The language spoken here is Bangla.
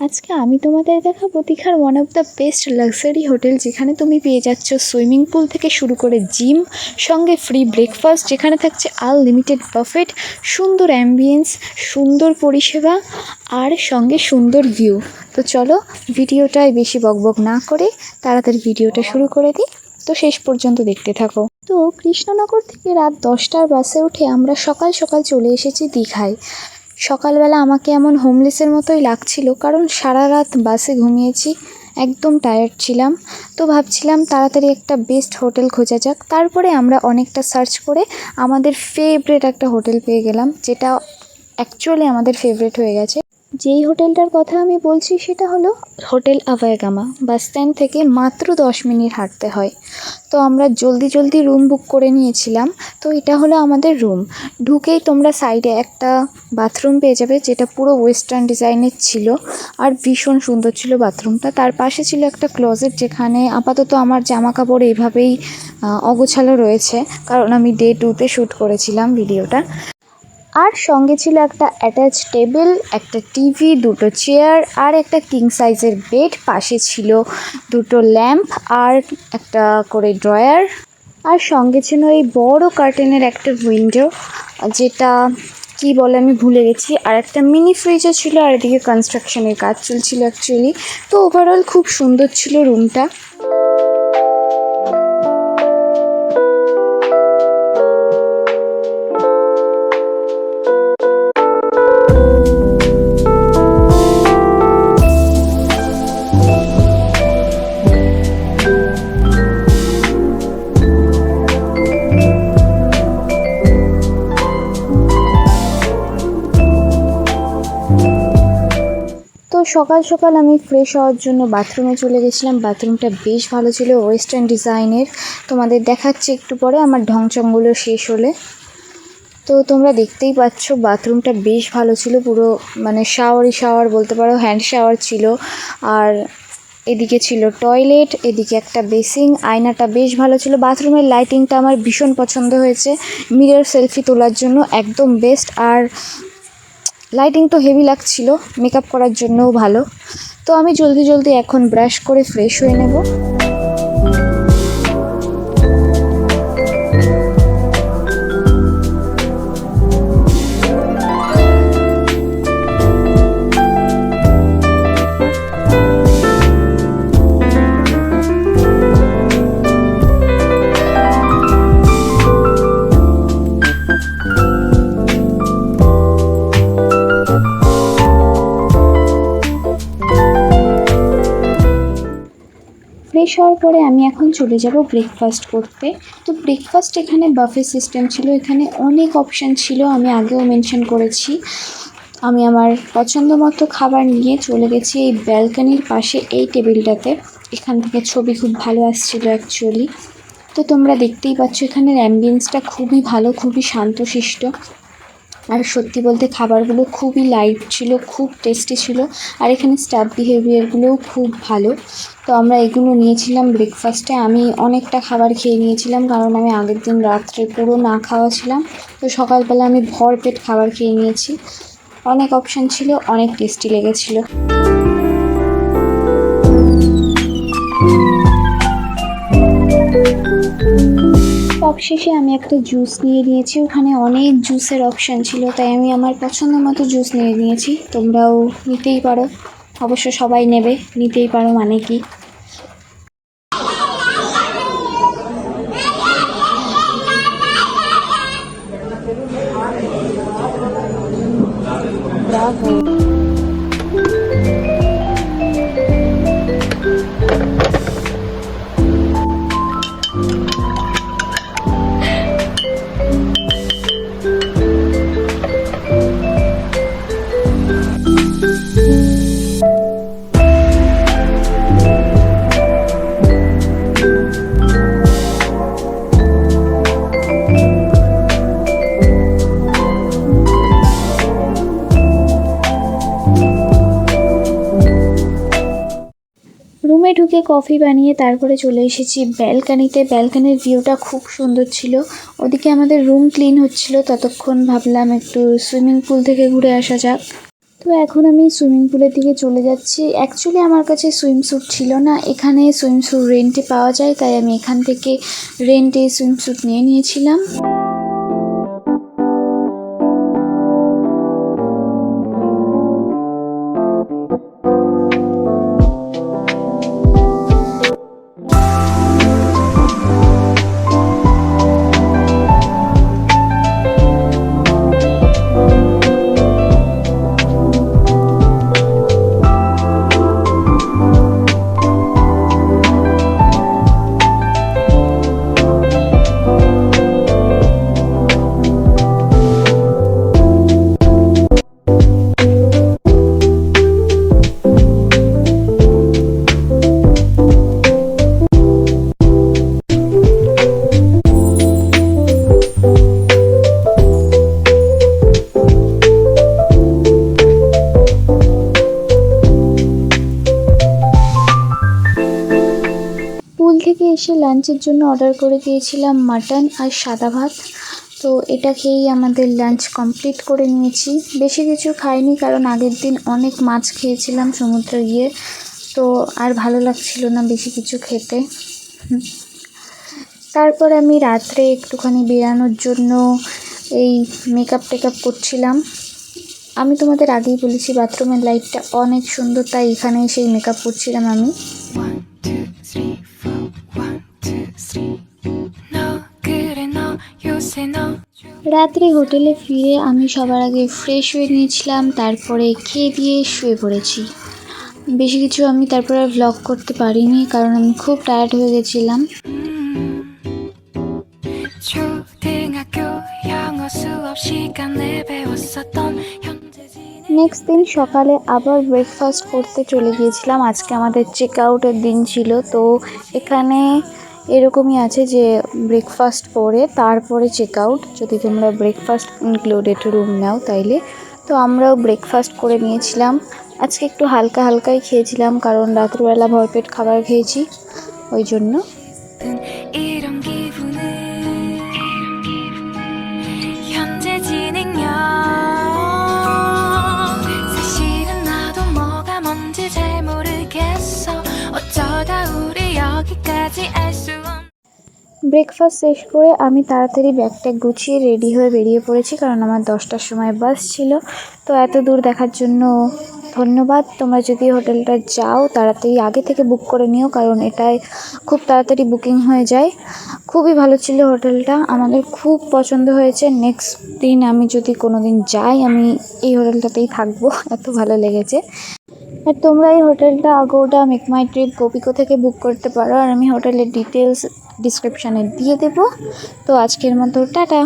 আজকে আমি তোমাদের দেখাবো দীঘার one of the best luxury hotel যেখানে তুমি পেয়ে যাচ্ছ সুইমিং পুল থেকে শুরু করে জিম সঙ্গে ফ্রি ব্রেকফাস্ট যেখানে থাকছে আনলিমিটেড বাফেট সুন্দর অ্যাম্বিয়েন্স সুন্দর পরিষেবা আর সঙ্গে সুন্দর ভিউ তো চলো ভিডিওটায় বেশি বকবক না করে তাড়াতাড়ি ভিডিওটা শুরু করে দিই। তো শেষ পর্যন্ত দেখতে থাকো। তো কৃষ্ণনগর থেকে রাত দশটার বাসে উঠে আমরা সকাল সকাল চলে এসেছি দীঘায়। সকালবেলা আমাকে এমন হোমলেসের মতোই লাগছিল, কারণ সারা রাত বাসে ঘুমিয়েছি, একদম টায়ার্ড ছিলাম। তো ভাবছিলাম তাড়াতাড়ি একটা বেস্ট হোটেল খোঁজা যাক। তারপরে আমরা অনেকটা সার্চ করে আমাদের ফেভারেট একটা হোটেল পেয়ে গেলাম, যেটা অ্যাকচুয়ালি আমাদের ফেভারেট হয়ে গেছে। যেই হোটেলটার কথা আমি বলছি সেটা হলো হোটেল আভায়গামা বাস স্ট্যান্ড থেকে মাত্র দশ মিনিট হাঁটতে হয়। তো আমরা জলদি জলদি রুম বুক করে নিয়েছিলাম। তো এটা হলো আমাদের রুম। ঢুকেই তোমরা সাইডে একটা বাথরুম পেয়ে যাবে যেটা পুরো ওয়েস্টার্ন ডিজাইনের ছিল আর ভীষণ সুন্দর ছিল বাথরুমটা। তার পাশে ছিল একটা ক্লোজেট যেখানে আপাতত আমার জামা কাপড় এইভাবেই অগোছালো রয়েছে। কারণ আমি ডে টুতে শ্যুট করেছিলাম ভিডিওটা। আর সঙ্গে ছিল একটা অ্যাটাচ টেবিল একটা টিভি দুটো চেয়ার আর একটা কিং সাইজের বেড পাশে ছিল দুটো ল্যাম্প আর একটা করে ড্রয়ার আর সঙ্গে ছিল এই বড় কার্টেনের একটা উইন্ডো যেটা কি বলে আমি ভুলে গেছি। আর একটা মিনি ফ্রিজও ছিল আর এদিকে কনস্ট্রাকশনের কাজ চলছিল অ্যাকচুয়ালি তো ওভারঅল খুব সুন্দর ছিল রুমটা সকাল সকাল আমি ফ্রেশ হওয়ার জন্য বাথরুমে চলে গেছিলাম। বাথরুমটা বেশ ভালো ছিল ওয়েস্টার্ন ডিজাইনের তোমাদের দেখাচ্ছি একটু পরে, আমার ঢংচংগুলো শেষ হলে। তো তোমরা দেখতেই পাচ্ছ বাথরুমটা বেশ ভালো ছিল, পুরো মানে শাওয়ারই শাওয়ার বলতে পারো হ্যান্ড শাওয়ার ছিল। আর এদিকে ছিল টয়লেট এদিকে একটা বেসিং আয়নাটা বেশ ভালো ছিল। বাথরুমের লাইটিংটা আমার ভীষণ পছন্দ হয়েছে। মিরর সেলফি তোলার জন্য একদম বেস্ট আর লাইটিং তো হেভি লাগছিল মেকআপ করার জন্যও ভালো। তো আমি জলদি জলদি এখন ব্রাশ করে ফ্রেশ হয়ে নেব। ফ্রেশ হওয়ার পরে আমি এখন চলে যাব ব্রেকফাস্ট করতে। তো ব্রেকফাস্ট এখানে বাফে সিস্টেম ছিল, এখানে অনেক অপশান ছিল, আমি আগেও মেনশন করেছি। আমি আমার পছন্দ মতো খাবার নিয়ে চলে গেছি এই ব্যালকানির পাশে এই টেবিলটাতে। এখান থেকে ছবি খুব ভালো আসছিল অ্যাকচুয়ালি তো তোমরা দেখতেই পাচ্ছ এখানের অ্যাম্বিয়েন্সটা খুবই ভালো, খুবই শান্তশিষ্ট। আর সত্যি বলতে খাবারগুলো খুবই লাইট ছিল, খুব টেস্টি ছিল। আর এখানে স্টাফ বিহেভিয়ারগুলোও খুব ভালো। তো আমরা এগুলো নিয়েছিলাম ব্রেকফাস্টে আমি অনেকটা খাবার খেয়ে নিয়েছিলাম, কারণ আমি আগের দিন রাত্রে পুরো না খাওয়া ছিলাম। তো সকালবেলা আমি ভরপেট খাবার খেয়ে নিয়েছি। অনেক অপশান ছিল, অনেক টেস্টি লেগেছিলো। সবশেষে আমি একটা জুস নিয়ে নিয়েছি। ওখানে অনেক জুসের অপশান ছিল, তাই আমি আমার পছন্দ মতো জুস নিয়ে নিয়েছি। তোমরাও নিতেই পারো। অবশ্য সবাই নেবে, নিতেই পারো মানে কি? ঢুকে কফি বানিয়ে তারপরে চলে এসেছি ব্যালকানিতে। ব্যালকানির ভিউটা খুব সুন্দর ছিল। ওদিকে আমাদের রুম ক্লিন হচ্ছিল। ততক্ষণ ভাবলাম একটু সুইমিং পুল থেকে ঘুরে আসা যাক। তো এখন আমি সুইমিং পুলের দিকে চলে যাচ্ছি। অ্যাকচুয়ালি আমার কাছে সুইমস্যুট ছিল না। এখানে সুইমস্যুট রেন্টে পাওয়া যায়, তাই আমি এখান থেকে রেন্টে সুইমস্যুট নিয়ে নিয়েছিলাম। এসে লাঞ্চের জন্য অর্ডার করে দিয়েছিলাম মাটন আর সাদা ভাত। তো এটা খেয়েই আমাদের লাঞ্চ কমপ্লিট করে নিয়েছি। বেশি কিছু খাইনি কারণ আগের দিন অনেক মাছ খেয়েছিলাম সমুদ্রে গিয়ে তো আর ভালো লাগছিল না বেশি কিছু খেতে। তারপর আমি রাত্রে একটুখানি বেরানোর জন্য এই মেকআপ টেকআপ করছিলাম। আমি তোমাদের আগেই বলেছি বাথরুমের লাইটটা অনেক সুন্দর, তাই এখানে সেই মেকআপ করছিলাম আমি। One, two, three, four. One, two, three. 너 그래 너 요새 너 রাত্রে হোটেলে ফিরে আমি সবার আগে ফ্রেশ হয়ে নিয়েছিলাম তারপরে খেয়ে দিয়ে শুয়ে পড়েছি বেশি কিছু আমি তারপরে ভ্লগ করতে পারিনি কারণ আমি খুব টায়ার্ড হয়ে গেছিলাম 초등학교 영어 수업 시간에 배웠었던 현재진 নেক্সট দিন সকালে আবার ব্রেকফাস্ট করতে চলে গিয়েছিলাম। আজকে আমাদের চেক আউটের দিন ছিল। তো এখানে এরকমই আছে যে ব্রেকফাস্ট করে, তারপরে চেক আউট যদি তোমরা ব্রেকফাস্ট ইনক্লুডেড রুম নাও তাইলে। তো আমরাও ব্রেকফাস্ট করে নিয়েছিলাম। আজকে একটু হালকা হালকাই খেয়েছিলাম, কারণ রাত্রিবেলা ভরপেট খাবার খেয়েছি, ওই জন্য। ব্রেকফাস্ট শেষ করে আমি তাড়াতাড়ি ব্যাগটা গুছিয়ে রেডি হয়ে বেরিয়ে পড়েছি, কারণ আমার দশটার সময় বাস ছিল। তো এত দূর দেখার জন্য ধন্যবাদ। তোমরা যদি হোটেলটা যাও, তাড়াতাড়ি আগে থেকে বুক করে নিও, কারণ এটায় খুব তাড়াতাড়ি বুকিং হয়ে যায়। খুবই ভালো ছিল হোটেলটা, আমাদের খুব পছন্দ হয়েছে। নেক্সট দিন আমি যদি কোনো দিন যাই, আমি এই হোটেলটাতেই থাকব। এত ভালো লেগেছে। আর তোমরা এই হোটেলটা আগোটা মেক মাই ট্রিপ গোপিকো থেকে বুক করতে পারো। আর আমি হোটেলের ডিটেলস ডিসক্রিপশানে দিয়ে দেবো। তো আজকের মতো, টাটা!